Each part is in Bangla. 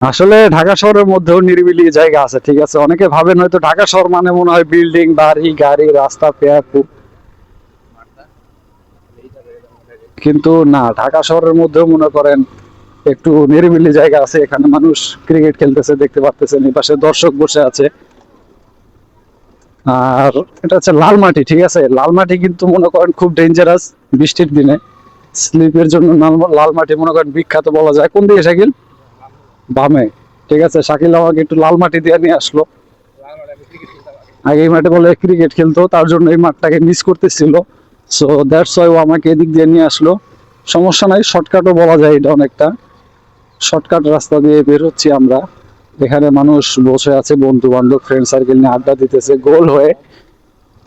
আসলে ঢাকা শহরের মধ্যেও নিরিবিলি জায়গা আছে, ঠিক আছে? অনেকে ভাবেন হয়তো ঢাকা শহর মানে মনে হয় বিল্ডিং, বাড়ি, গাড়ি, রাস্তা পেয়াপু কিন্তু না, ঢাকা শহরের মধ্যেও মনে করেন একটু নিরিবিলি জায়গা আছে। এখানে মানুষ ক্রিকেট খেলতেছে, দেখতে পাচ্ছেন এই পাশে দর্শক বসে আছে। আর এটা হচ্ছে লাল মাটি, ঠিক আছে? লাল মাটি কিন্তু মনে করেন খুব ডেঞ্জারাস বৃষ্টির দিনে। স্লিপের জন্য লাল- মাটি মনে করেন বিখ্যাত বলা যায়। কোন দিকে শাকিল? বামে। ঠিক আছে, শাকিল আমাকে একটু লাল মাটি দিয়ে নিয়ে আসলো। আগে এই মাঠে বলে ক্রিকেট খেলতো, তার জন্য এই মাঠটাকে মিস করতেছিল। সো দ্যাটস ওয়াই ও আমাকে এদিক দিয়ে নিয়ে আসলো। সমস্যা নাই শর্টকাটও বলা যায় এটা অনেকটা। শর্টকাট রাস্তা দিয়ে বের হচ্ছি আমরা। এখানে মানুষ বসে আছে বন্ধু বান্ধব ফ্রেন্ড সার্কেল নিয়ে আড্ডা দিতেছে, গোল হয়ে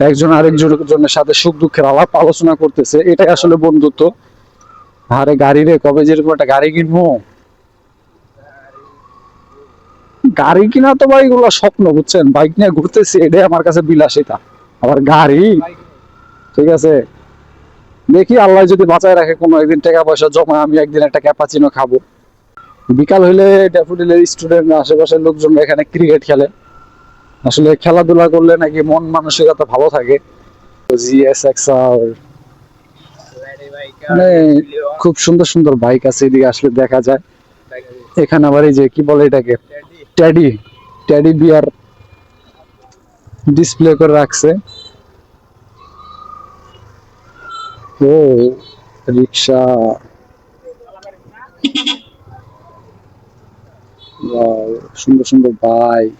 একজন আরেকজনের সাথে সুখ দুঃখের আলাপ আলোচনা করতেছে। এটাই আসলে বন্ধুত্ব। আরে গাড়ি রে, কবে যেরকম একটা গাড়ি কিনবো? গাড়ি কিনা তো ভাই এগুলো স্বপ্ন, বুঝছেন? বাইক নিয়ে ঘুরতেছি, এটাই আমার কাছে বিলাসিতা। আবার গাড়ি? ঠিক আছে? দেখি আল্লাহ যদি বাঁচায় রাখে কোনো একদিন টাকা পয়সা জমা, আমি একদিন একটা ক্যাপাচিনো খাব। বিকাল হইলে ড্যাফোডিলের স্টুডেন্ট আশেপাশের লোকজন এখানে ক্রিকেট খেলে। আসলে খেলাধুলা করলে নাকি মন মানসিকতা ভালো থাকে। মানে খুব সুন্দর সুন্দর বাইক আছে, এদিকে আসলে দেখা যায়। এখানে আবার এই যে, কি বলে এটাকে? ট্যাডি ট্যাডি বিয়ার ডিসপ্লে করে রাখছে ও রিক্সা Wow, সুন্দর সুন্দর বাইক